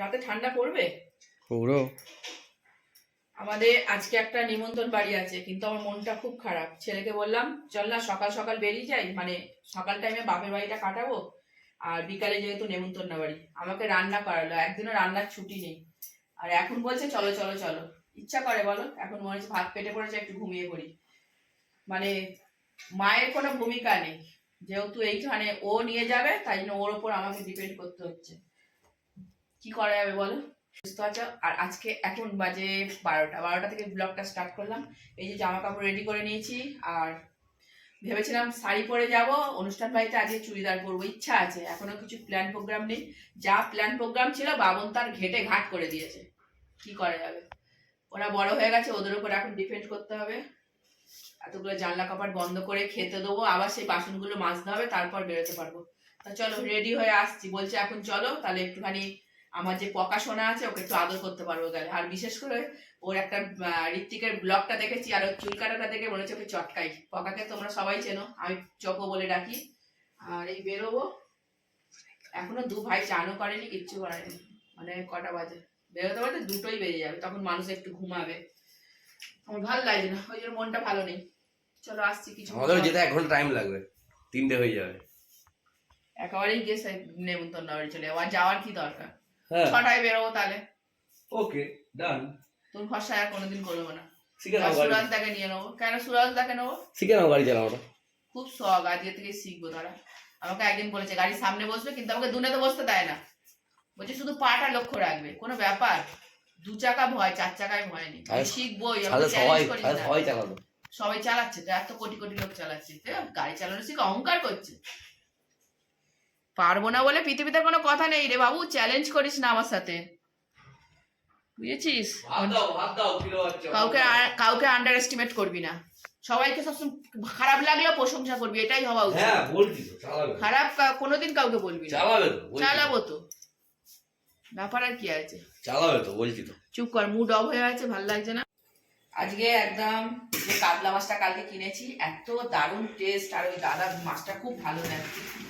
রাতে ঠান্ডা পড়বে? পুরো আমাদের আজকে একটা নিমন্ত্রণ বাড়ি আছে কিন্তু আমার মনটা খুব খারাপ। ছেলেকে বললাম চল না সকাল সকাল বেরিয়ে যাই। মানে সকাল টাইমে বাপের বাড়িটা কাটাবো আর বিকালে যেহেতু নেমন্তন্ন বাড়ি। আমাকে রান্না করালো একদিনও রান্নার ছুটি নেই। আর এখন বলছে চলো চলো চলো। ইচ্ছা করে বলো এখন মনে হচ্ছে ভাত পেটে পড়েছে একটু ঘুমিয়ে পড়ি। মানে মায়ের কোনো ভূমিকা নেই। যেহেতু এইখানে ও নিয়ে যাবে তাই জন্য ওর ওপর আমাকে ডিপেন্ড করতে হচ্ছে। কি করা যাবে বলো? বুঝতে পারছ আর আজকে এখন বাজে বারোটা। বারোটা থেকে ব্লগটা স্টার্ট করলাম। এই যে জামা কাপড় রেডি করে নিয়েছি। আর ভেবেছিলাম শাড়ি পরে যাব। অনুষ্ঠান বাড়িতে আজকে চুড়িদার পরবো। ইচ্ছা আছে। এখনও কিছু প্ল্যান প্রোগ্রাম নেই। যা প্ল্যান প্রোগ্রাম ছিল বাবন তার ঘেটে ঘাট করে দিয়েছে। কি করা যাবে? ওরা বড় হয়ে গেছে। ওদের উপর এখন ডিপেন্ড করতে হবে। এতগুলো জানলা কাপড় বন্ধ করে খেতে দেবো। আবার সেই বাসনগুলো মাজতে হবে। তারপর বেরোতে পারব। তা চলো রেডি হয়ে আসছি। বলছে, এখন চলো। তাহলে একটুখানি আমার যে পকাশোনা আছে ওকে একটু আদর করতে পারব গেলে আর বিশেষ করে ওর একটা ঋত্বিকের ব্লগটা দেখেছি আর ওর চুল কাটাটা দেখে মনে হচ্ছে ওকে চটকাই। পকাকে তোমরা সবাই চেনো আমি চকো বলে ডাকি। আর এই বেরোবো। এখনও দু ভাই চানও করেনি কিচ্ছু করেনি। মানে কটা বাজে? বেরোতে পারতে দুটোই বেজে যাবে তখন মানুষ একটু ঘুমাবে। আমার ভালো লাগছে না ওই জন্য মনটা ভালো নেই। চলো আসছি কিছু আমাদের যেতে ঘণ্টা টাইম লাগবে তিনটে হয়ে যাবে। একেবারেই সে নেমন্তন্ন বাড়ি চলে যাব। আর যাওয়ার কি দরকার? হ্যাঁ। ছটায় বেরোবো তাহলে। ওকে ডান তোর ভরসা আর কোনোদিন করব না। শিখে নাও সুরাজ দাকে নিয়ে নেব। কেন সুরাজ দাকে নেব? শিখে নাও গাড়ি চালানোটা। খুব শখ আজকে থেকে শিখব তারা। আমাকে একদিন বলেছে গাড়ির সামনে বসবে কিন্তু আমাকে দুনে বসতে দেয় না। বলছে শুধু পাটা লক্ষ্য রাখবে কোনো ব্যাপার। দু চাকা ভয় চার চাকায় ভয় নেই। শিখবোই সবাই চালাবে সবাই চালাচ্ছে তো এত কোটি কোটি লোক চালাচ্ছে। গাড়ি চালানো শিখে অহংকার করছে। পারব না বলে পৃথিবীতে কোনো কথা নেই রে বাবু চ্যালেঞ্জ করিস না আমার সাথে। বুঝেছিস? কাউকে কাউকে আন্ডার এস্টিমেট করবি না। সবাইকে সবসময় খারাপ লাগলেও প্রশংসা করবি এটাই হওয়া উচিত। হ্যাঁ খারাপ কোনোদিন কাউকে বলবি না। চালাবো তো। ব্যাপার আর কি আছে? চালাবে তো বলছি তো। চুপ কর মুড অফ হয়ে আছে ভালো লাগছে না? আজকে একদম যে কাতলা মাছটা কালকে কিনেছি, এত দারুণ টেস্ট আর ওই দাদা মাছটা খুব ভালো দেয়।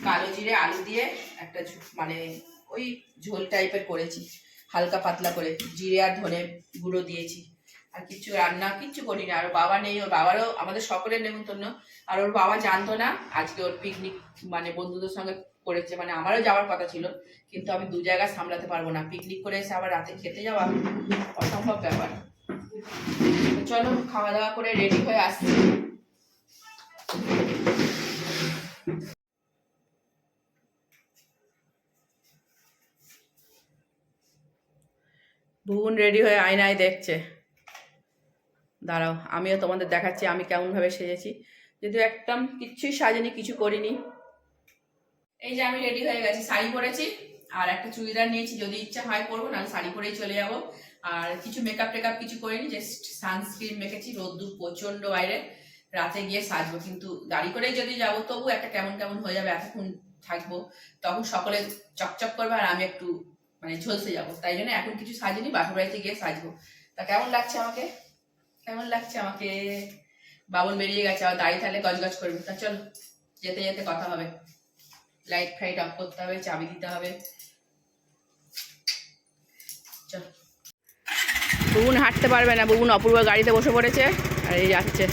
কালো জিরে, আলু দিয়ে একটা মানে ওই ঝোল টাইপের করেছি। হালকা পাতলা করে। জিরে আর ধনে গুঁড়ো দিয়েছি। আর কিছু রান্না, কিচ্ছু করি না। আর বাবা নেই, ওর বাবারও আমাদের সকলের নেমন্তন্ন। আর ওর বাবা জানতো না, আজকে ওর পিকনিক মানে বন্ধুদের সঙ্গে করেছে। মানে আমারও যাওয়ার কথা ছিল, কিন্তু আমি দু জায়গা সামলাতে পারব না। পিকনিক করে এসে আবার রাতে খেতে যাওয়া অসম্ভব ব্যাপার। চলো, খাওয়া দাওয়া করে রেডি হয়ে আসছি। ভুবন রেডি হয়ে আয়নায় দেখছে। দাঁড়াও, আমিও তোমাদের দেখাচ্ছি, আমি কেমনভাবে সেজেছি। যদিও একদম কিচ্ছুই সাজেনি, কিছু করিনি। এই যে আমি রেডি হয়ে গেছি, শাড়ি পরেছি, আর একটা চুড়িদার নিয়েছি, যদি ইচ্ছা হয় পরবো না শাড়ি পরেই চলে যাব। আর কিছু মেকআপ টেকআপ কিছু করিনি জাস্ট সানস্ক্রিন মেখেছি, রোদ্দুর প্রচণ্ড বাইরে। রাতে গিয়ে সাজবো, কিন্তু গাড়ি করেই যদি যাব, তবু একটা কেমন কেমন হয়ে যাবে, এতক্ষণ থাকব, তখন সকলে চকচক করবে আর আমি একটু মানে ঝলসে যাব। তাই জন্য এখন কিছু সাজিনি বাপের বাড়িতে গিয়ে সাজবো। তা কেমন লাগছে আমাকে? কেমন লাগছে আমাকে? বাবন বেরিয়ে গেছে আর দাঁড়িয়ে থাকলে গজগজ করবে। তা চল, যেতে যেতে কথা হবে। লাইট ফাইট অফ করতে হবে, চাবি দিতে হবে। বুবুন হাঁটতে পারবে না, বুবুন অপূর্ব গাড়িতে বসে পড়েছে। আর এই যাচ্ছে।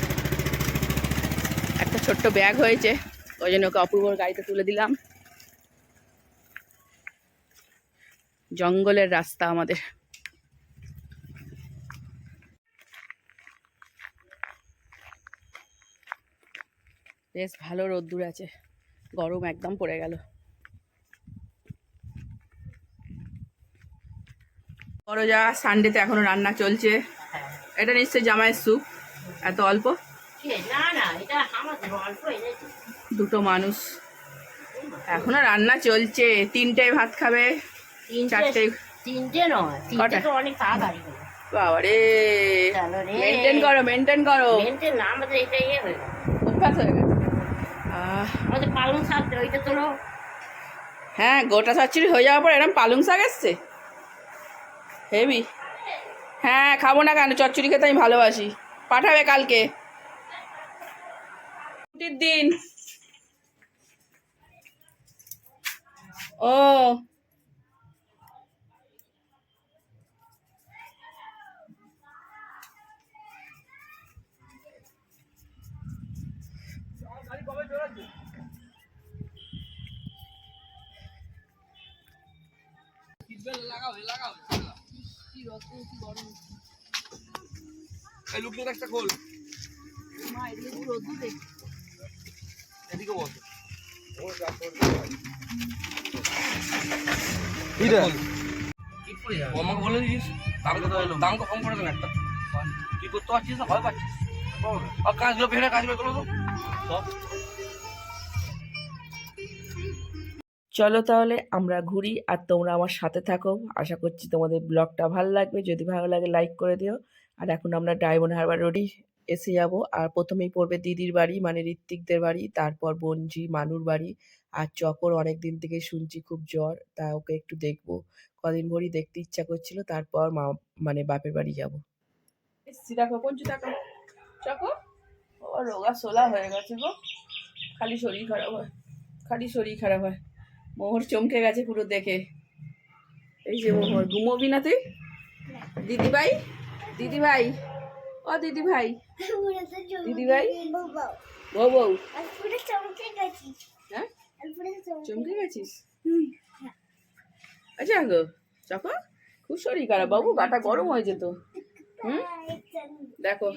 একটা ছোট্ট ব্যাগ হয়েছে, ওই জন্য ওকে অপূর্বর গাড়িতে তুলে দিলাম। জঙ্গলের রাস্তা আমাদের। বেশ ভালো রোদ্দুর আছে, গরম একদম পড়ে গেল। বড় যা সানডেতে এখনও রান্না চলছে। এটা নিশ্চয়ই জামাইয়ের স্যুপ। এত অল্প? দুটো মানুষ। এখনও রান্না চলছে। তিনটায় ভাত খাবে। তিনটে চারটে তিনটে নয়। তিনটে কটা? তো অনেক তাড়াতাড়ি বাবারে। মেনটেন করো মেনটেন করো। মেনটেন না আমাদের এটা ইয়ে হয়ে গেল হয়ে গেছে। আমাদের পালং শাক ওইটা তোলো। হ্যাঁ গোটা চচ্চড়ি হয়ে যাওয়ার পর এরকম পালং শাক এসছে? হেভি। হ্যাঁ খাব না কেন? চচ্চড়ি খেতে আমি ভালোবাসি। পাঠাবে কালকে। ছুটির দিন। ও। কবে এই লুকিয়ে একটা খোল। এদিকে বস। আমাকে বলে দিস দাম কত দাম কত কম করে দেন একটা। তুই করতে পারছিস না? ভয় পাচ্ছিস? আর কাজগুলো ফেলে কাজ বের করো তো চলো তাহলে আমরা ঘুরি আর তোমরা আমার সাথে থাকো। আশা করছি তোমাদের ব্লগটা ভালো লাগবে। যদি ভালো লাগে লাইক করে দিও। আর এখন আমরা ডায়মন্ড হারবার রোডেই এসে যাব। আর প্রথমেই পড়বে দিদির বাড়ি মানে ঋত্বিকদের বাড়ি, তারপর বঞ্জি মানুর বাড়ি। আর চকর অনেক দিন থেকে শুনছি খুব জ্বর, তা ওকে একটু দেখব। কদিন ভরি দেখতে ইচ্ছা করছিল, তারপর মা মানে বাপের বাড়ি যাব। দেখো, পঞ্চু দেখো চকো? ও, রোগা সোলা হয়ে গেছে গো। খালি শরীর খারাপ হয়। খালি শরীর খারাপ হয়। মোহর চমকে গেছে পুরো দেখে। এই যে মোহর ঘুমোবি না তুই? দিদি ভাই দিদি ভাই ও দিদি ভাই দিদি ভাই বউ বউ। হ্যাঁ? চমকে গেছিস? আচ্ছা গো চকো খুব শরীর খারাপ বাবু, গাটা গরম হয়ে যেত। হুম? দেখো।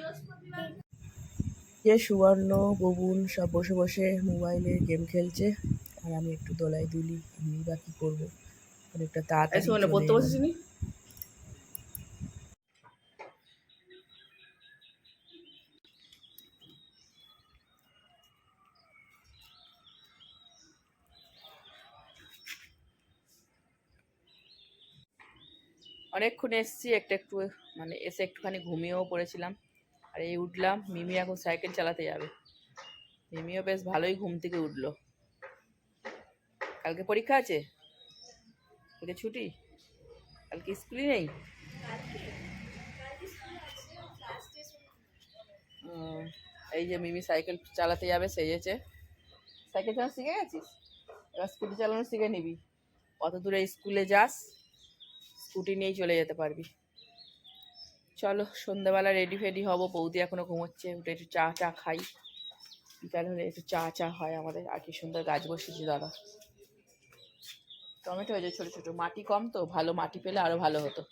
যে সুবর্ণ, ববুন সব বসে বসে মোবাইলে গেম খেলছে। আর আমি একটু দোলাই দুলি আমি বা কি করব? অনেকটা তাড়াতাড়ি পড়তে বসেছিস অনেকক্ষণ এসেছি একটা একটু মানে এসে একটুখানি ঘুমিয়েও পড়েছিলাম। আর এই উঠলাম মিমি এখন সাইকেল চালাতে যাবে। মিমিও বেশ ভালোই ঘুম থেকে উঠল। কালকে পরীক্ষা আছে? কালকে ছুটি? কালকে স্কুলই নেই? এই যে মিমি সাইকেল চালাতে যাবে সেজেছে সাইকেল চালানো শিখে গেছিস? এবার স্কুটি চালানো শিখে নিবি। অত দূরে স্কুলে যাস, স্কুটি নিয়েই চলে যেতে পারবি। চলো, সন্ধ্যাবেলা রেডি ফেডি হব। বৌদি এখনও ঘুমোচ্ছে, উঠে একটু চা চা খাই। বিকাল হলে একটু চা চা হয় আমাদের। আর কি সুন্দর গাছ বসেছি দাদা। টমেটো হয়েছে ছোটো ছোটো মাটি কম তো ভালো মাটি পেলে আরও ভালো হতো।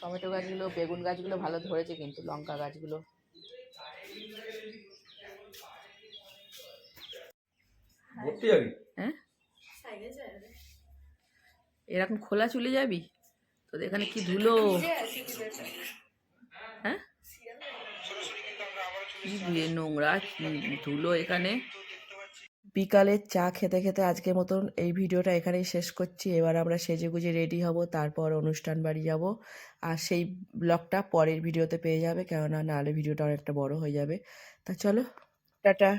টমেটো গাছগুলো বেগুন গাছগুলো ভালো ধরেছে কিন্তু লঙ্কা গাছগুলো। হ্যাঁ? এরকম খোলা চলে যাবি? তোদের এখানে কি ধুলো? হ্যাঁ? কি দিয়ে নোংরা ধুলো এখানে? বিকালে চা খেতে খেতে আজকের মতন এই ভিডিওটা এখানেই শেষ করছি। এবার আমরা সেজে গুজে রেডি হব, তারপর অনুষ্ঠান বাড়ি যাব। আর সেই ব্লগটা পরের ভিডিওতে পেয়ে যাবে, কেননা নাহলে ভিডিওটা অনেকটা বড় হয়ে যাবে। তা চলো, টাটা।